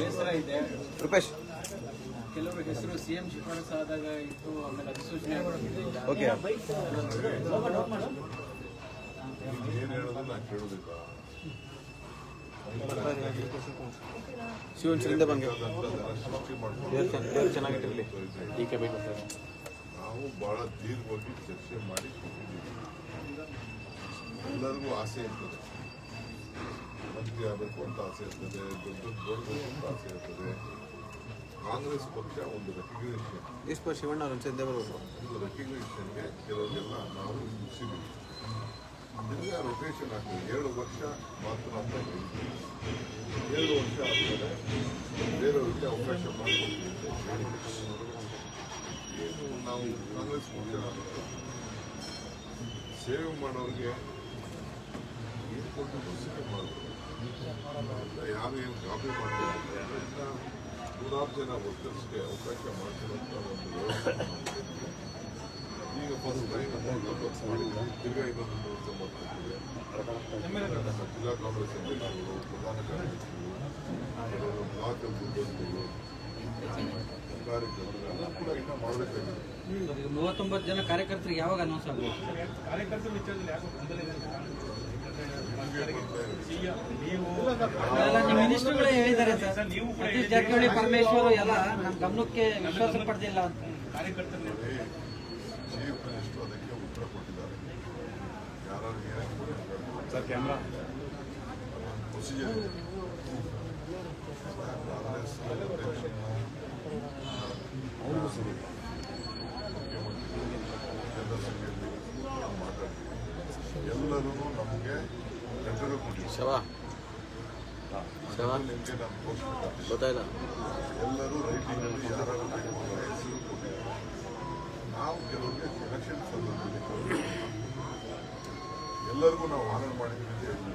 ಬೇಸರ ಇದೆ ರೂಪೇಶ್. ಕೆಲವರು ಹೆಸರು ಸಿಎಂ ಶಿಫಾರಸು ಆದಾಗ ಇತ್ತು ಆಮೇಲೆ ಅಧಿಸೂಚನೆ. ಓಕೆ ದೇವ್ರು ದೇವ್ರು ಚೆನ್ನಾಗಿಟ್ಟಿರಲಿ. ಡಿ ಕೆ ಬೇಕು ನಾವು ಬಹಳ ದೀರ್ಘವಾಗಿ ಚರ್ಚೆ ಮಾಡಿ ಎಲ್ಲರಿಗೂ ಆಸೆ ಇರ್ತದೆ. ಮಂತ್ರಿ ಆಗಬೇಕು ಅಂತ ಆಸೆ ಇರ್ತದೆ ದೊಡ್ಡ ದೊಡ್ಡ ಅಂತ ಆಸೆ ಇರ್ತದೆ. ಕಾಂಗ್ರೆಸ್ ಪಕ್ಷ ಒಂದು ರೆಕಗ್ನೇಷನ್ ಈಶ್ವರ ಶಿವಣ್ಣ ಒಂದು ರೆಕಗ್ನೇಷನ್ಗೆ ಕೆಲವರಿಗೆಲ್ಲ ನಾವು ಮುಗಿಸಿದ್ದೀವಿ ತಿರ್ಗಾ ರೊಟೇಷನ್ ಆಗ್ತದೆ. ಏಳು ವರ್ಷ ಮಾತ್ರ ಅಂತ ಏಳು ವರ್ಷ ಆದಮೇಲೆ ಬೇರೆಯವರಿಗೆ ಅವಕಾಶ ಮಾಡಿಕೊಡ್ತೀವಿ. ಏನು ನಾವು ಕಾಂಗ್ರೆಸ್ ಪಕ್ಷ ಸೇವೆ ಮಾಡೋರಿಗೆ ಏನು ಕೊಟ್ಟು ಯಾರು ಏನು ಕಾಪಿ ಮಾಡ್ತಾರೆ ಅದರಿಂದ ನೂರಾರು ಜನ ವರ್ಕರ್ಸ್ಗೆ ಅವಕಾಶ ಮಾಡ್ಕೊಳ್ಳೋಂಥ ಒಂದು ವ್ಯವಸ್ಥೆ. ಈಗ ಫಸ್ಟ್ ಟೈಮ್ ನಲವತ್ತು ಮಾಡಿದ್ರೆ ತಿರ್ಗಾ ಇನ್ನೊಂದು ನೂರ ತೊಂಬತ್ತಿದೆ ಜಿಲ್ಲಾ ಕಾಂಗ್ರೆಸ್ ಅಧ್ಯಕ್ಷರು ಪ್ರಧಾನ ಕಾರ್ಯದರ್ಶಿಗಳು ಬ್ಲಾಕ್ ಕಾರ್ಯಕರ್ತರು ಎಲ್ಲ ಕೂಡ ಇನ್ನೂ ಮಾಡಬೇಕಾಗಿದೆ ಈಗ ಮೂವತ್ತೊಂಬತ್ತು ಜನ ಕಾರ್ಯಕರ್ತರಿಗೆ ಯಾವಾಗ ಅನೌನ್ಸ್ ಆಗ್ಬೋದು ಅಲ್ಲ, ನಿಮ್ಮ ಮಿನಿಸ್ಟರ್ಗಳೇ ಹೇಳಿದ್ದಾರೆ ಸರ್. ಸತೀಶ್ ಜಾರಕಿಹೊಳಿ ಪರಮೇಶ್ವರ್ ಎಲ್ಲ ನಮ್ಮ ಗಮನಕ್ಕೆ ವಿಶ್ವಾಸ ಪಡೆದಿಲ್ಲ ಅಂತ. ನೋಡಿ, ಚೀಫ್ ಮಿನಿಸ್ಟರ್ ಅದಕ್ಕೆ ಉತ್ತರ ಕೊಟ್ಟಿದ್ದಾರೆ ಯಾರು ಏನಾಗಿ ಕ್ಯಾಮ್ರಾ. ಪ್ರೊಸೀಜರ್ ಕಾಂಗ್ರೆಸ್ ಅಧ್ಯಕ್ಷರನ್ನ ಅವರು ಸರಿ ಮುಖ್ಯಮಂತ್ರಿಗಳು ಜನರ ಸಭೆಯಲ್ಲಿ ಮಾತಾಡ್ತೀವಿ ಎಲ್ಲರೂ ನಮಗೆ ಲೆಟರ್ ಕೊಟ್ಟಿದ್ದಾರೆ ಶವ ಶವ ಗೊತ್ತಾಯಿಲ್ಲ ಎಲ್ಲರೂ ನಾವು ಎಲ್ಲರಿಗೂ ನಾವು ಆನರ್ ಹೇಳಿದ್ವಿ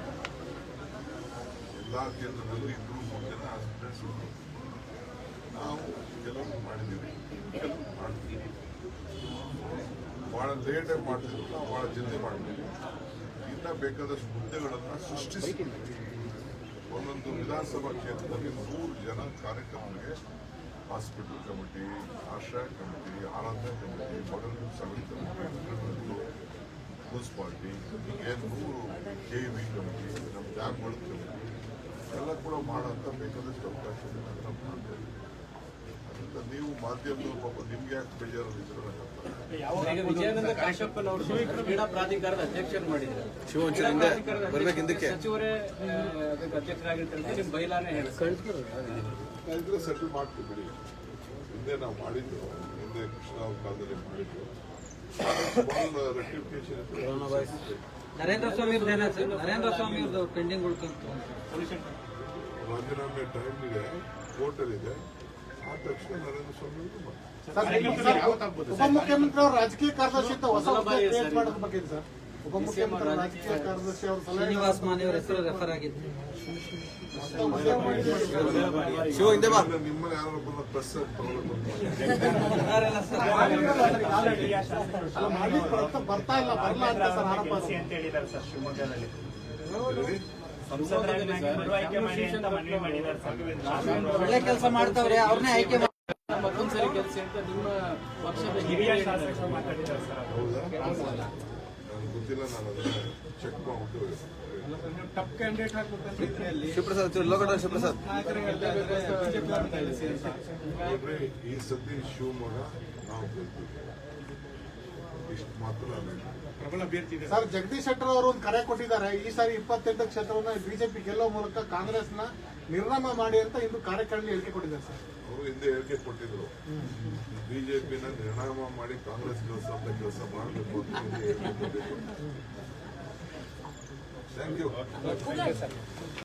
ಎಲ್ಲ ಕೇಂದ್ರದಲ್ಲಿ ಇಬ್ಬರು ಮೂರು ಜನ ಆಸ್ಪಿರೆಂಟ್ಸ್ ನಾವು ಕೆಲವರು ಮಾಡಿದ್ದೀವಿ. ಕೆಲವು ಮಾಡ್ತೀವಿ. ಭಾಳ ಲೇಟಾಗಿ ಮಾಡ್ತಿದ್ರು. ನಾವು ಭಾಳ ಜಲ್ದಿ ಮಾಡಿದ್ದೀವಿ ಇನ್ನ ಬೇಕಾದಷ್ಟು ಹುದ್ದೆಗಳನ್ನು ಸೃಷ್ಟಿಸಿ. ಒಂದೊಂದು ವಿಧಾನಸಭಾ ಕ್ಷೇತ್ರದಲ್ಲಿ ಮೂರು ಜನ ಕಾರ್ಯಕರ್ತರಿಗೆ ಹಾಸ್ಪಿಟಲ್ ಕಮಿಟಿ ಆಶ್ರಯ ಕಮಿಟಿ ಆರಾಧನಾ ಕಮಿಟಿ ಮೊದಲ ಸಮಿತಿ ಕಮಿಟಿ ಮುನ್ಸಿಪಾಲ್ಟಿ ಹೀಗೆ ನೂರು ಕೆ ವಿ ಕಮಿಟಿ ನಮ್ಮ ಡ್ಯಾಮ್ಗಳ ಕಮಿಟಿ ಎಲ್ಲ ಕೂಡ ಮಾಡೋಂಥ ಬೇಕಾದಷ್ಟು ಅವಕಾಶ ಅದನ್ನ ಮಾಡ್ತೇವೆ ನೀವು ಮಾಧ್ಯಮದವ್ರು ಪಾಪ ನಿಮ್ಗೆ ಯಾಕೆ ಬೇಜಾರು ಕ್ರೀಡಾ ಪ್ರಾಧಿಕಾರದ ಅಧ್ಯಕ್ಷರು ಹಿಂದಕ್ಕೆ. ಸಚಿವರೇ ಅಧ್ಯಕ್ಷರಾಗಿರ್ತಾರೆ ಸೆಟಲ್ ಮಾಡ್ತೀವಿ ಬಿಡಿ. ಹಿಂದೆ ನಾವು ಮಾಡಿದ್ದು ಹಿಂದೆ ಕೃಷ್ಣ ಅವ್ರ ಕಾಲದಲ್ಲಿ ಮಾಡಿದ್ದು. ನರೇಂದ್ರ ಸ್ವಾಮಿ ನರೇಂದ್ರ ಸ್ವಾಮಿ ಪೆಂಡಿಂಗ್ ಉಳ್ಕೊಂತು. ರಾಜೀನಾಮೆ ಟೈಮ್ ಇದೆ ಕೋರ್ಟಲ್ಲಿ ಇದೆ. ಆ ತಕ್ಷಣ ನರೇಂದ್ರ ಸ್ವಾಮಿ ಉಪಮುಖ್ಯಮಂತ್ರಿ ಅವರು ರಾಜಕೀಯ ಕಾರ್ಯದರ್ಶಿ ಅಂತ ಹೊಸ ಕ್ರಿಯೇಟ್ ಸರ್. ಮಾಡೋದ್ರ ಬಗ್ಗೆ ಸರ್. ಉಪಮುಖ್ಯಮಂತ್ರಿ ರಾಜಕೀಯ ಕಾರ್ಯದರ್ಶಿ ಅವರು ಸಲಹೆ ಶ್ರೀನಿವಾಸ್ ಮಾನೆ ಅವರ ಹೆಸರು ರೆಫರ್ ಆಗಿತ್ತು ಶಿವ ಹಿಂದೆ ಬಾ. ಯಾರು ಬರ್ತಾ ಬರ್ತಾ ಇಲ್ಲ ಬರಲ್ಲ ಅಂತ ಸರ್ ಆರೋಪ ಅಂತ ಹೇಳಿದ್ದಾರೆ ಸರ್ ಶಿವಮೊಗ್ಗದಲ್ಲಿ. ಒಳ್ಳೆ ಕೆಲಸ ಮಾಡ್ತಾವ್ರೆ ಅವ್ರನ್ನೇ ಆಯ್ಕೆ ಮಾಡಿ ಮತ್ತೊಂದ್ಸರಿ ಕೆಲಸ ಅಂತ ನಿಮ್ಮ ಪಕ್ಷದ ಹಿರಿಯ ಶಾಸಕರು ಮಾತಾಡಿದ್ದಾರೆ ಸರ್. ಗೊತ್ತಿಲ್ಲ ನಾನು ಅದನ್ನ ಚೆಕ್ ಮಾಡ್ಬಿಟ್ಟು ಟಪ್ ಕ್ಯಾಂಡಿಡೇಟ್ ಹಾಕ್ಬೇಕಂತ ಅಲ್ಲಿ ಶಿವಪ್ರಸಾದ್ ಲೋಕಡ ಶಿವಪ್ರಸಾದ್. ಈ ಸತಿ ಶಿವಮೊಗ್ಗ ನಾವು ಗೆಲ್ತೀವಿ. ಇಷ್ಟು ಮಾತ್ರ ನಾನು ಸರ್ ಜಗದೀಶ್ ಶೆಟ್ಟರ್ ಅವರು ಒಂದು ಕರೆ ಕೊಟ್ಟಿದ್ದಾರೆ. ಈ ಸಾರಿ ಇಪ್ಪತ್ತೆಂಟು ಕ್ಷೇತ್ರವನ್ನ ಬಿಜೆಪಿ ಗೆಲ್ಲುವ ಮೂಲಕ ಕಾಂಗ್ರೆಸ್ನ ನಿರ್ನಾಮ ಮಾಡಿ ಅಂತ ಇಂದು ಕಾರ್ಯಕ್ರಮದಲ್ಲಿ ಹೇಳಿಕೆ ಕೊಟ್ಟಿದ್ದಾರೆ ಸರ್. ಅವರು ಹಿಂದೆ ಹೇಳಿಕೆ ಕೊಟ್ಟಿದ್ರು. ಬಿಜೆಪಿನ ನಿರ್ಣಾಮ ಮಾಡಿ ಕಾಂಗ್ರೆಸ್ ಕೆಲಸ ಅಂತ ಕೆಲಸ ಮಾಡಬೇಕು ಅಂತ ಹಿಂದೆ ಹೇಳಿಕೆ ಕೊಟ್ಟಿದ್ರು. Thank you